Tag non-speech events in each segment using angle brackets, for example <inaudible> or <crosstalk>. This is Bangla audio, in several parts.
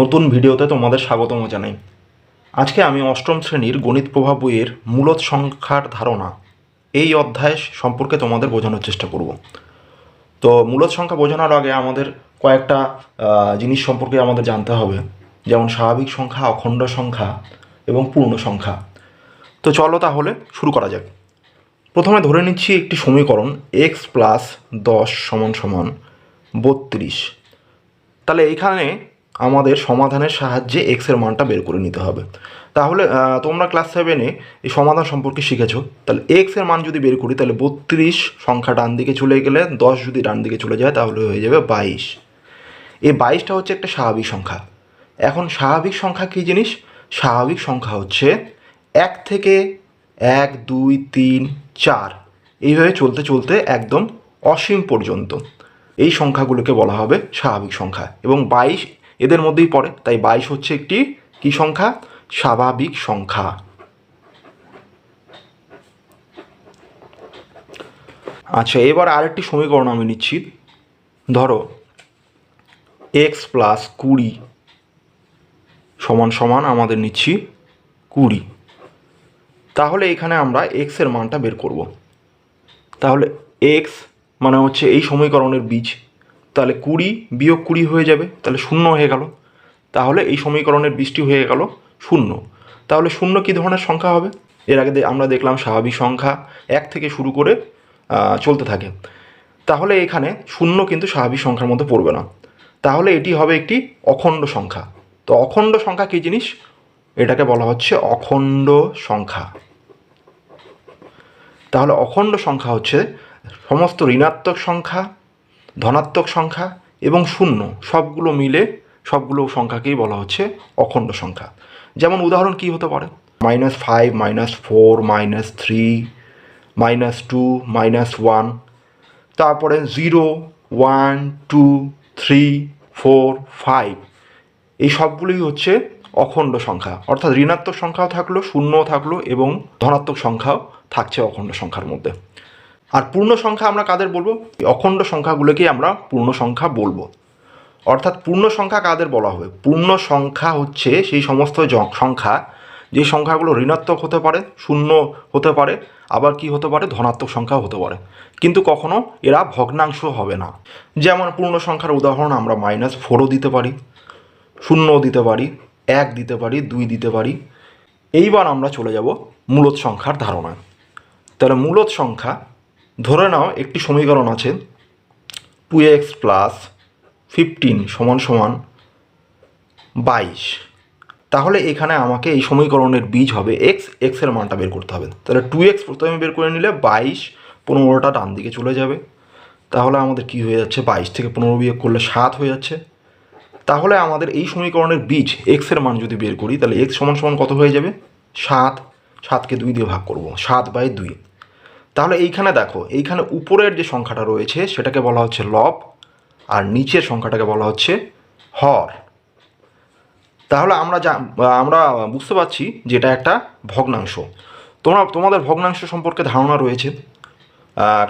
নতুন ভিডিওতে তোমাদের স্বাগতম জানাই। আজকে আমি অষ্টম শ্রেণির গণিত প্রভাব বইয়ের মূলত সংখ্যার ধারণা এই অধ্যায় সম্পর্কে তোমাদের বোঝানোর চেষ্টা করব। তো মূলত সংখ্যা বোঝানোর আগে আমাদের কয়েকটা জিনিস সম্পর্কে আমাদের জানতে হবে। যেমন স্বাভাবিক সংখ্যা, অখণ্ড সংখ্যা এবং পূর্ণ সংখ্যা। তো চলো তাহলে শুরু করা যাক। প্রথমে ধরে নিচ্ছি একটি সমীকরণ এক্স প্লাস দশ সমান সমান বত্রিশ। তাহলে এইখানে আমাদের সমাধানের সাহায্যে এক্সের মানটা বের করে নিতে হবে। তাহলে তোমরা ক্লাস সেভেনে এই সমাধান সম্পর্কে শিখেছো। তাহলে এক্সের মান যদি বের করি, তাহলে বত্রিশ সংখ্যা ডান দিকে চলে গেলে দশ যদি ডান দিকে চলে যায়, তাহলে হয়ে যাবে বাইশ। এই বাইশটা হচ্ছে একটা স্বাভাবিক সংখ্যা। এখন স্বাভাবিক সংখ্যা কী জিনিস? স্বাভাবিক সংখ্যা হচ্ছে এক থেকে এক, দুই, তিন, চার। এইভাবে চলতে চলতে একদম অসীম পর্যন্ত। এই সংখ্যাগুলোকে বলা হবে স্বাভাবিক সংখ্যা। এবং বাইশ এদের মধ্যেই পড়ে। তাই বাইশ হচ্ছে একটি কি সংখ্যা? স্বাভাবিক সংখ্যা। আচ্ছা এবার আরেকটি সমীকরণ আমি নিচ্ছি। ধরো, এক্স প্লাস কুড়ি সমান সমান আমাদের নিচ্ছি কুড়ি। তাহলে এখানে আমরা এক্সের মানটা বের করব। তাহলে এক্স মানে হচ্ছে এই সমীকরণের বীজ। তাহলে কুড়ি বিয়োগ কুড়ি হয়ে যাবে, তাহলে শূন্য হয়ে গেল। তাহলে এই সমীকরণের বৃষ্টি হয়ে গেল শূন্য। তাহলে শূন্য কী ধরনের সংখ্যা হবে? এর আগে আমরা দেখলাম স্বাভাবিক সংখ্যা এক থেকে শুরু করে চলতে থাকে। তাহলে এখানে শূন্য কিন্তু স্বাভাবিক সংখ্যার মধ্যে পড়বে না। তাহলে এটি হবে একটি অখণ্ড সংখ্যা। তো অখণ্ড সংখ্যা কী জিনিস? এটাকে বলা হচ্ছে অখণ্ড সংখ্যা। তাহলে অখণ্ড সংখ্যা হচ্ছে সমস্ত ঋণাত্মক সংখ্যা ধনাত্মক সংখ্যা এবং শূন্য, সবগুলো মিলে সবগুলো সংখ্যাকেই বলা হচ্ছে অখণ্ড সংখ্যা। যেমন উদাহরণ কি হতে পারে? Minus five, minus four, minus three, minus two, minus one, তারপরে zero, one, two, three, four, five, এই সবগুলোই হচ্ছে অখণ্ড সংখ্যা। অর্থাৎ ঋণাত্মক সংখ্যাও থাকল, শূন্যও থাকল এবং ধনাত্মক সংখ্যাও থাকছে অখণ্ড সংখ্যার মধ্যে। আর পূর্ণ সংখ্যা আমরা কাদের বলব? এই অখণ্ড সংখ্যাগুলোকেই আমরা পূর্ণ সংখ্যা বলব। অর্থাৎ পূর্ণ সংখ্যা কাদের বলা হবে? পূর্ণ সংখ্যা হচ্ছে সেই সমস্ত সংখ্যা, যে সংখ্যাগুলো ঋণাত্মক হতে পারে, শূন্য হতে পারে, আবার কি হতে পারে? ধনাত্মক সংখ্যা হতে পারে। কিন্তু কখনো এরা ভগ্নাংশ হবে না। যেমন পূর্ণ সংখ্যার উদাহরণ আমরা মাইনাস ফোরও দিতে পারি, শূন্য দিতে পারি, এক দিতে পারি, দুই দিতে পারি। এইবার আমরা চলে যাব মূলত সংখ্যার ধারণায়। তাহলে মূলত সংখ্যা ধরে নাও একটি সমীকরণ আছে টু এক্স প্লাস ফিফটিন সমান সমান বাইশ। তাহলে এখানে আমাকে এই সমীকরণের বীজ হবে এক্স এক্সের মানটা বের করতে হবে। তাহলে টু এক্স প্রথমে বের করে নিলে বাইশ পনেরোটা ডান দিকে চলে যাবে। তাহলে আমাদের কি হয়ে যাচ্ছে? বাইশ থেকে পনেরো বিয়োগ করলে সাত হয়ে যাচ্ছে। তাহলে আমাদের এই সমীকরণের বীজ এক্সের মান যদি বের করি, তাহলে এক্স সমান সমান কত হয়ে যাবে? সাত। সাতকে দুই দিয়ে ভাগ করব। সাত বাই দুই। তাহলে এইখানে দেখো, এইখানে উপরের যে সংখ্যাটা রয়েছে, সেটাকে বলা হচ্ছে লব, আর নিচের সংখ্যাটাকে বলা হচ্ছে হর। তাহলে আমরা যা আমরা বুঝতে পারছি যে এটা একটা ভগ্নাংশ। তোমরা, তোমাদের ভগ্নাংশ সম্পর্কে ধারণা রয়েছে।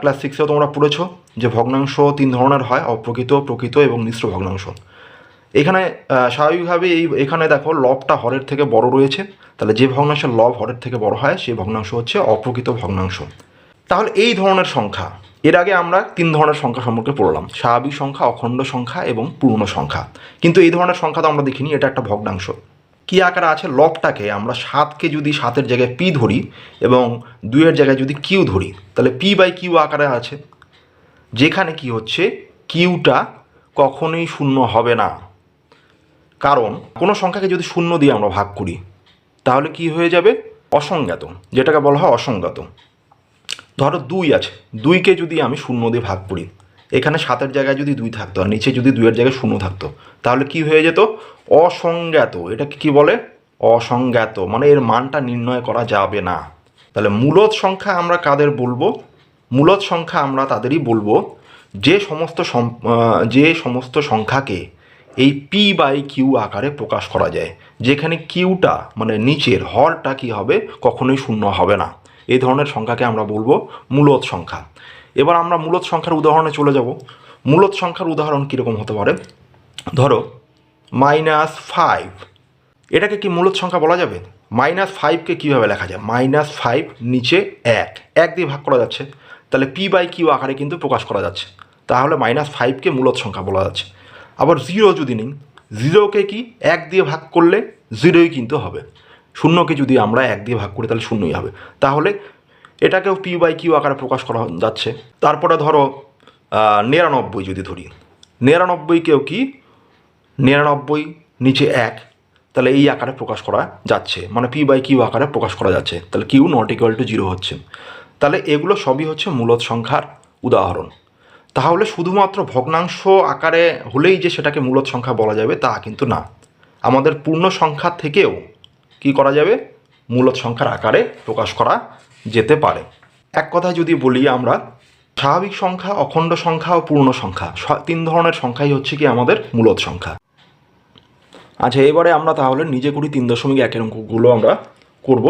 ক্লাস সিক্সেও তোমরা পড়েছো যে ভগ্নাংশ তিন ধরনের হয়, অপ্রকৃত, প্রকৃত এবং মিশ্র ভগ্নাংশ। এখানে স্বাভাবিকভাবে এই, এখানে দেখো লবটা হরের থেকে বড় রয়েছে। তাহলে যে ভগ্নাংশের লব হরের থেকে বড় হয়, সেই ভগ্নাংশ হচ্ছে অপ্রকৃত ভগ্নাংশ। তাহলে এই ধরনের সংখ্যা, এর আগে আমরা তিন ধরনের সংখ্যা সম্পর্কে পড়লাম, স্বাভাবিক সংখ্যা, অখণ্ড সংখ্যা এবং পূর্ণ সংখ্যা। কিন্তু এই ধরনের সংখ্যা তো আমরা দেখিনি, এটা একটা ভগ্নাংশ। কী আকারে আছে লবটাকে, আমরা সাতকে যদি সাতের জায়গায় পি ধরি এবং দুইয়ের জায়গায় যদি কিউ ধরি, তাহলে পি বাই কিউ আকারে আছে। যেখানে কি হচ্ছে, কিউটা কখনোই শূন্য হবে না। কারণ কোনো সংখ্যাকে যদি শূন্য দিয়ে আমরা ভাগ করি, তাহলে কি হয়ে যাবে? অসংজ্ঞাত, যেটাকে বলা হয় অসংজ্ঞাত। ধরো দুই আছে। দুইকে যদি আমি শূন্য দিয়ে ভাগ করি, এখানে সাতের জায়গায় যদি দুই থাকতো আর নিচে যদি দুইয়ের জায়গায় শূন্য থাকতো, তাহলে কি হয়ে যেত? অসংজ্ঞাত। এটাকে কি বলে? অসংজ্ঞাত। মানে এর মানটা নির্ণয় করা যাবে না। তাহলে মূলত সংখ্যা আমরা কাদের বলব? মূলত সংখ্যা আমরা তাদেরই বলব। যে সমস্ত যে সমস্ত সংখ্যাকে এই পি বাই কিউ আকারে প্রকাশ করা যায়, যেখানে কিউটা মানে নিচের হরটা কি হবে? কখনোই শূন্য হবে না। এই ধরনের সংখ্যাকে আমরা বলব মূলত সংখ্যা। এবার আমরা মূলত সংখ্যার উদাহরণে চলে যাব। মূলত সংখ্যার উদাহরণ কীরকম হতে পারে? ধরো মাইনাস ফাইভ এটাকে কি মূলত সংখ্যা বলা যাবে? মাইনাস ফাইভকে কীভাবে লেখা যায়? মাইনাস ফাইভ নিচে এক। এক দিয়ে ভাগ করা যাচ্ছে। তাহলে পি বাই কিউ আকারে কিন্তু প্রকাশ করা যাচ্ছে। তাহলে মাইনাস ফাইভকে মূলত সংখ্যা বলা যাচ্ছে। আবার জিরো যদি নিন জিরোকে কি এক দিয়ে ভাগ করলে জিরোই কিন্তু হবে। শূন্যকে যদি আমরা এক দিয়ে ভাগ করি, তাহলে শূন্যই হবে। তাহলে এটাকেও পি বাই কিউ আকারে প্রকাশ করা যাচ্ছে। তারপরে ধরো নিরানব্বই যদি ধরি। নিরানব্বইকেও কি? নিরানব্বই নিচে এক, তাহলে এই আকারে প্রকাশ করা যাচ্ছে। মানে পি বাই কিউ আকারে প্রকাশ করা যাচ্ছে। তাহলে Q not equal to zero হচ্ছে। তাহলে এগুলো সবই হচ্ছে মূলত সংখ্যার উদাহরণ। তাহলে শুধুমাত্র ভগ্নাংশ আকারে হলেই যে সেটাকে মূলত সংখ্যা বলা যাবে, তা কিন্তু না। আমাদের পূর্ণ সংখ্যা থেকেও কি করা যাবে? মূলত সংখ্যার আকারে প্রকাশ করা যেতে পারে। এক কথায় যদি বলি আমরা, স্বাভাবিক সংখ্যা, অখণ্ড সংখ্যা ও পূর্ণ সংখ্যা তিন ধরনের সংখ্যাই হচ্ছে কি আমাদের মূলত সংখ্যা। আচ্ছা এবারে আমরা তাহলে নিজে করি তিন দশমিক একের অঙ্কগুলো আমরা করব।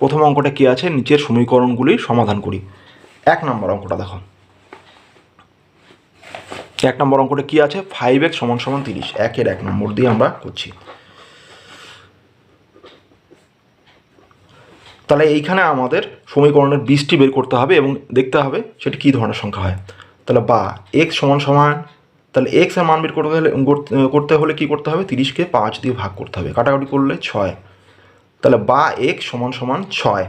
প্রথম অঙ্কটা কী আছে? নিচের সমীকরণগুলির সমাধান করি। এক নম্বর অঙ্কটা দেখো। এক নম্বর অঙ্কটা কী আছে? ফাইভ এক্স সমান সমান তিরিশ, একের এক নম্বর দিয়ে আমরা করছি। তাহলে এইখানে আমাদের সমীকরণের বীজটি বের করতে হবে এবং দেখতে হবে সেটি কী ধরনের সংখ্যা হয়। তাহলে বা এক্স সমান সমান, তাহলে এক্সের মান বের করতে হলে করতে হলে কী করতে হবে? তিরিশকে পাঁচ দিয়ে ভাগ করতে হবে। কাটাকাটি করলে ছয়। তাহলে বা এক্স সমান সমান ছয়।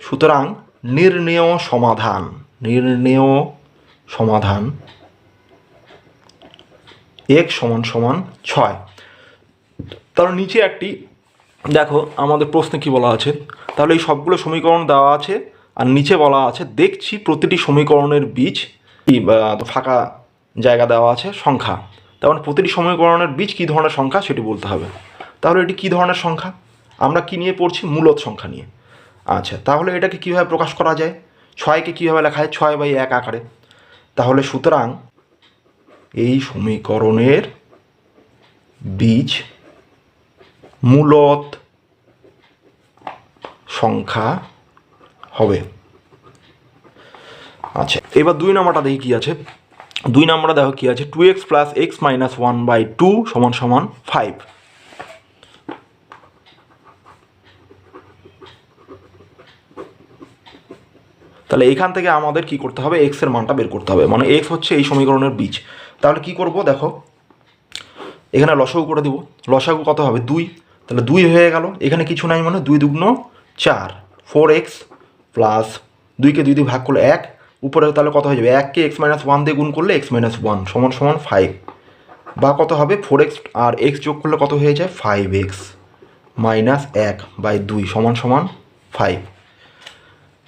সুতরাং নির্ণেয় সমাধান নির্ণেয় সমাধান এক সমান সমান ছয়। তার নিচে একটি, দেখো আমাদের প্রশ্নে কি বলা আছে? তাহলে এই সবগুলো সমীকরণ দেওয়া আছে, আর নিচে বলা আছে, দেখছি প্রতিটি সমীকরণের বীজ ফাঁকা জায়গা দেওয়া আছে, সংখ্যা। তার মানে প্রতিটি সমীকরণের বীজ কী ধরনের সংখ্যা সেটি বলতে হবে। তাহলে এটি কী ধরনের সংখ্যা? আমরা কি নিয়ে পড়ছি? মূলত সংখ্যা নিয়ে। আচ্ছা তাহলে এটাকে কীভাবে প্রকাশ করা যায়? ছয়কে কীভাবে লেখা হয় ছয় বাই এক আকারে। তাহলে সুতরাং এই সমীকরণের বীজ মূলত সংখ্যা হবে। আচ্ছা এবার দুই নম্বরটা দেখি কি আছে। দুই নম্বরটা দেখো কি আছে। Two x plus x minus one by two সমান সমান ফাইভ তাহলে এখান থেকে আমাদের কি করতে হবে? এক্সের মানটা বের করতে হবে। মানে এক্স হচ্ছে এই সমীকরণের বীজ। তাহলে কি করব? দেখো, এখানে লসাগু করে দিব। লসাগু কত হবে? দুই। তাহলে দুই হয়ে গেল। এখানে কিছু নাই মানে দুই দুগুণ চার। ফোর এক্স প্লাস দুইকে দুই দিয়ে ভাগ করলে এক। উপরে তাহলে কত হয়ে যাবে? এককে এক্স মাইনাস ওয়ান দিয়ে গুণ করলে এক্স মাইনাস ওয়ান সমান সমান ফাইভ বা কত হবে? ফোর এক্স আর এক্স যোগ করলে কত হয়ে যায়? ফাইভ এক্স মাইনাস এক বাই দুই সমান সমান ফাইভ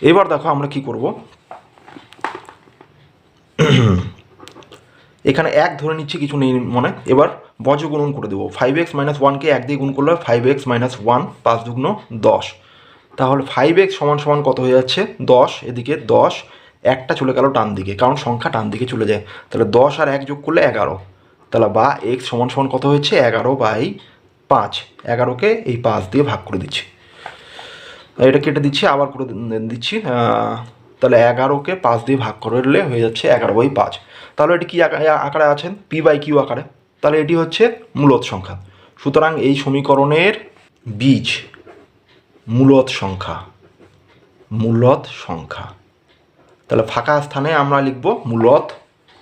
এবার দেখো আমরা কি করব? <clears throat> এখানে এক ধরে নিচ্ছি, কিছু নেই মনে। এবার বজ্র গুণন করে দেবো। ফাইভ এক্স মাইনাস ওয়ানকে এক দিয়ে গুণ করলে ফাইভ এক্স মাইনাস ওয়ান পাঁচ দুগুণ দশ। তাহলে ফাইভ এক্স সমান সমান কত হয়ে যাচ্ছে? দশ, এদিকে দশ, একটা চলে গেল টান দিকে, কারণ সংখ্যা টান দিকে চলে যায়। তাহলে দশ আর এক যোগ করলে এগারো। তাহলে বা এক্স সমান সমান কত হয়েছে? এগারো বাই পাঁচ। এগারোকে এই পাঁচ দিয়ে ভাগ করে দিচ্ছি। এটা কেটে দিচ্ছি, আবার করে দিচ্ছি তাহলে এগারোকে পাঁচ দিয়ে ভাগ করলে হয়ে যাচ্ছে এগারো বাই পাঁচ। তাহলে এটি কী আকা- আকারে আছেন? পি বাই কিউ আকারে। তাহলে এটি হচ্ছে মূলত সংখ্যা। সুতরাং এই সমীকরণের বীজ মূলত সংখ্যা। মূলত সংখ্যা। তাহলে ফাঁকা স্থানে আমরা লিখব মূলত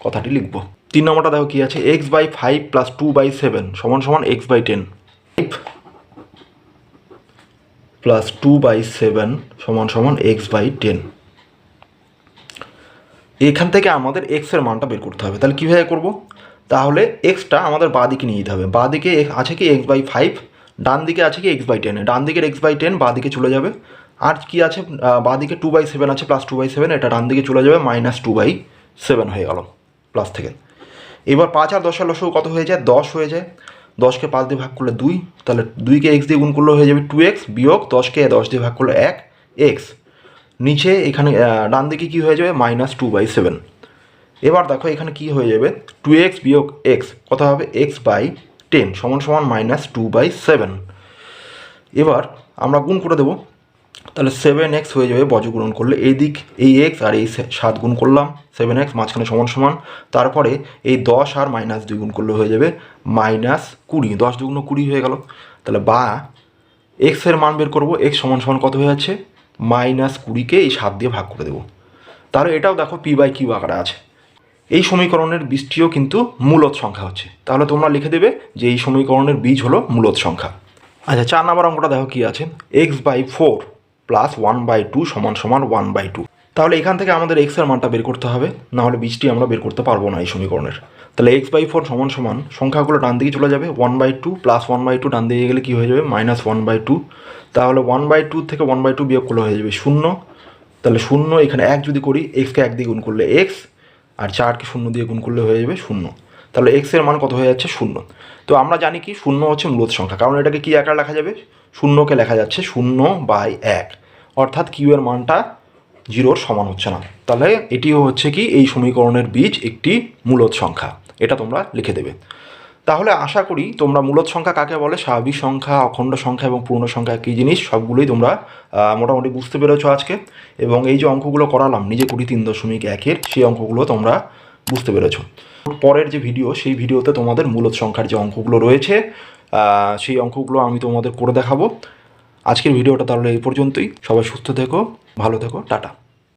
কথাটি লিখব। তিন নম্বরটা দেখো কি আছে? X by five plus two by seven সমান সমান x by ten plus two by seven সমান সমান এক্স বাই টেন এখান থেকে আমাদের এক্সের মানটা বের করতে হবে। তাহলে কীভাবে করব? তাহলে এক্সটা আমাদের বাঁ দিকে নিয়ে যেতে হবে। বাঁ দিকে আছে কি এক্স বাই ফাইভ ডান দিকে আছে কি এক্স বাই টেন ডান দিকের এক্স বাই টেন বাঁ দিকে চলে যাবে। আর কি আছে? বাঁ দিকে টু বাই সেভেন আছে প্লাস টু বাই সেভেন এটা ডান দিকে চলে যাবে মাইনাস টু বাই সেভেন হয়ে গেল প্লাস থেকে। এবার পাঁচ আর দশের লসও কত হয়ে যায়? দশ হয়ে যায়। দশকে পাঁচ দিয়ে ভাগ করলে দুই, তাহলে দুইকে এক্স দিয়ে গুণ করলে হয়ে যাবে টু এক্স বিয়োগ দশকে দশ দিয়ে ভাগ করলে এক এক্স নিচে এখানে ডান দিকে কী হয়ে যাবে? মাইনাস টু বাই সেভেন এবার দেখো এখানে কি হয়ে যাবে? টু এক্স বিয়োগ এক্স কত হবে? এক্স বাই টেন সমান সমান মাইনাস টু বাই সেভেন এবার আমরা গুণ করে দেবো। তাহলে সেভেন এক্স হয়ে যাবে বজগুণন করলে এই দিক, এই এক্স আর এই সাত গুণ করলাম। সেভেন এক্স মাঝখানে সমান সমান। তারপরে এই দশ আর মাইনাস দুই গুণ করলে হয়ে যাবে মাইনাস কুড়ি। দশ দুগুণ কুড়ি হয়ে গেল। তাহলে বা এক্সের মান বের করব। এক্স সমান সমান কত হয়ে যাচ্ছে? মাইনাস কুড়িকে এই সাত দিয়ে ভাগ করে দেবো। তাহলে এটাও দেখো পি বাই কিউ আকারে আছে। এই সমীকরণের বীজটিও কিন্তু মূলত সংখ্যা হচ্ছে। তাহলে তোমরা লিখে দেবে যে এই সমীকরণের বীজ হলো মূলত সংখ্যা। আচ্ছা চার নম্বর অঙ্কটা দেখো কি আছে। X by four plus one by two সমান সমান ওয়ান বাই টু তাহলে এখান থেকে আমাদের এক্সের মানটা বের করতে হবে না হলে বীজটি আমরা বের করতে পারব না এই সমীকরণের। তাহলে এক্স বাই ফোর সমান সমান সংখ্যাগুলো ডান দিকে চলে যাবে one by two plus one by two ডান দিকে গেলে কী হয়ে যাবে? মাইনাস ওয়ান বাই টু তাহলে ওয়ান বাই টু থেকে ওয়ান বাই টু বিয়োগ করলে হয়ে যাবে শূন্য। তাহলে শূন্য এখানে এক যদি করি এক্সকে একদিকে গুণ করলে এক্স আর চারকে শূন্য দিয়ে গুণ করলে হয়ে যাবে শূন্য। তাহলে এক্সের মান কত হয়ে যাচ্ছে? শূন্য। তো আমরা জানি কি, শূন্য হচ্ছে মূলত সংখ্যা। কারণ এটাকে কী আকার লেখা যাবে? শূন্যকে লেখা যাচ্ছে শূন্য বাই এক। অর্থাৎ কিউ এর মানটা জিরোর সমান হচ্ছে না। তাহলে এটিও হচ্ছে কি, এই সমীকরণের বীজ একটি মূলত সংখ্যা। এটা তোমরা লিখে দেবে। তাহলে আশা করি তোমরা মূলত সংখ্যা কাকে বলে? স্বাভাবিক সংখ্যা, অখণ্ড সংখ্যা এবং পূর্ণ সংখ্যা কী জিনিস? সবগুলোই তোমরা মোটামুটি বুঝতে পেরেছ আজকে। এবং এই যে অঙ্কগুলো করালাম, নিজে কুড়ি তিন দশমিক একের সেই অঙ্কগুলো তোমরা বুঝতে পেরেছ। পরের যে ভিডিও, সেই ভিডিওতে তোমাদের মূলত সংখ্যার যে অঙ্কগুলো রয়েছে সেই অঙ্কগুলো আমি তোমাদের করে দেখাবো। আজকের ভিডিওটা তাহলে এই পর্যন্তই। সবাই সুস্থ থেকো, ভালো থেকো, টাটা।